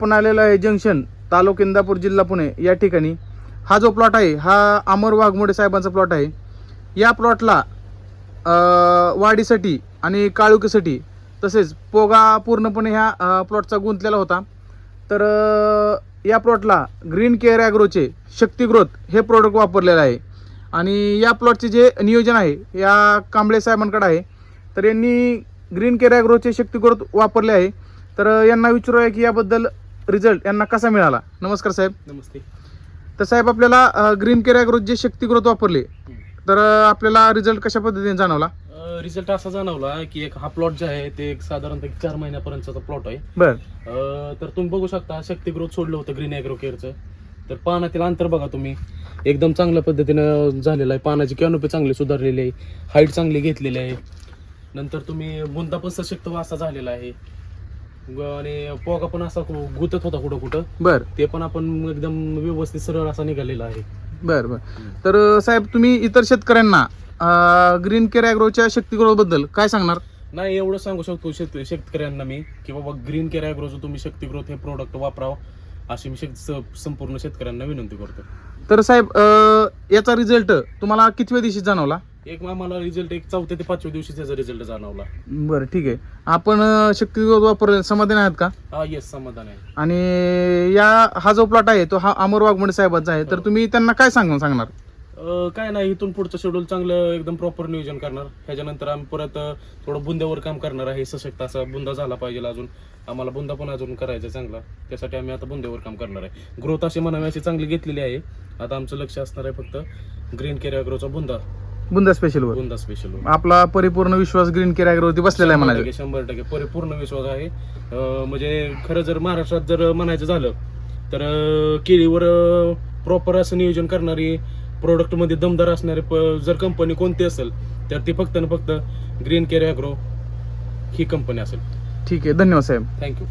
आपण आलेलो आहे जंक्शन तालुका इंदापूर जिल्हा पुणे. या ठिकाणी हा जो प्लॉट आहे हा अमर वाघमोडे साहेबांचा प्लॉट आहे. या प्लॉटला वाढीसाठी आणि काळुकीसाठी तसेच पोगा पूर्णपणे ह्या प्लॉटचा गुंतलेला होता. तर या प्लॉटला ग्रीन केअर ॲग्रोचे शक्तीग्रोथ हे प्रोडक्ट वापरलेलं आहे. आणि या प्लॉटचे जे नियोजन आहे या कांबळे साहेबांकडे आहे. तर यांनी ग्रीन केअर ॲग्रोचे शक्तीग्रोथ वापरले आहे. तर यांना विचारूया की याबद्दल रिझल्ट यांना कसा मिळाला? नमस्कार साहेब. नमस्ते. तर साहेब आपल्याला ग्रीन केअर ॲग्रो जे शक्ती ग्रोथ वापरले तर आपल्याला रिझल्ट कशा पद्धतीने जाणवला? रिझल्ट असा जाणवला की एक हा प्लॉट जे आहे ते एक साधारणतः चार महिन्यापर्यंतचा प्लॉट आहे. बर. तर तुम्ही बघू शकता शक्ती ग्रोथ सोडलं होतं ग्रीन ॲग्रो केअरचं तर पानातील अंतर बघा तुम्ही. एकदम चांगल्या पद्धतीनं झालेलं आहे. पानाची कॅनोपी चांगली सुधारलेली आहे. हाईट चांगली घेतलेली आहे. नंतर तुम्ही बुंदा पण सशक्त असा झालेला आहे. ग- आणि पोगा पण असा कु- गुतत होता कुठं कुठं. बर. ते पण आपण एकदम व्यवस्थित सरळ असा निघालेला आहे. बर बर. तर अ, साहेब तुम्ही इतर शेतकऱ्यांना ग्रीन केअर ॲग्रोच्या शक्ती ग्रोथबद्दल काय सांगणार? नाही एवढं सांगू शकतो शेत शेतकऱ्यांना मी की बाबा ग्रीन केअर ॲग्रोचं तुम्ही शक्ती ग्रोथ हे प्रोडक्ट वापरावं अशी मी शेत- स- संपूर्ण शेतकऱ्यांना विनंती करतो. तर साहेब अ, याचा रिझल्ट तुम्हाला कितव्या दिवशी जाणवला? एक आम्हाला रिझल्ट एक चौथ्या ते पाचव्या दिवशी त्याचा रिझल्ट जाणवला. बरं ठीक आहे. आपण शक्ती वापरले समाधान आहात का? हा येस समाधान आहे. आणि या हा जो प्लॉट आहे तो हा अमर वाघमोडे साहेबांचा आहे. तर हो. तुम्ही त्यांना काय सांग सांगणार? अं, काय नाही इथून पुढचं शेड्यूल चांगलं एकदम प्रॉपर नियोजन करणार. ह्याच्यानंतर आम्ही परत अं, थोडं बुंद्यावर काम करणार आहे. सशक्त असा बुंदा झाला पाहिजे अजून. आम्हाला बुंदा पण अजून करायचा आहे चांगला. त्यासाठी आम्ही आता बुंद्यावर काम करणार आहे. ग्रोथ अशी म्हणावी अशी चांगली घेतलेली आहे. आता आमचं लक्ष असणार आहे फक्त ग्रीन केअर ॲग्रोचा बुंदा. बुंदा स्पेशलवर बुंदा स्पेशल आपला परिपूर्ण विश्वास ग्रीन केअर ॲग्रोवरती बसलेला आहे म्हणायचं शंभर टक्के. परिपूर्ण विश्वास आहे. अं, म्हणजे खरं जर महाराष्ट्रात जर म्हणायचं झालं तर अं, केळीवर प्रॉपर असं नियोजन करणारी product मध्ये दमदार असणारी प- जर कंपनी कोणती असेल तर ती फक्त आणि फक्त ग्रीन केअर ॲग्रो ही कंपनी असेल. ठीक आहे. धन्यवाद साहेब. थँक्यू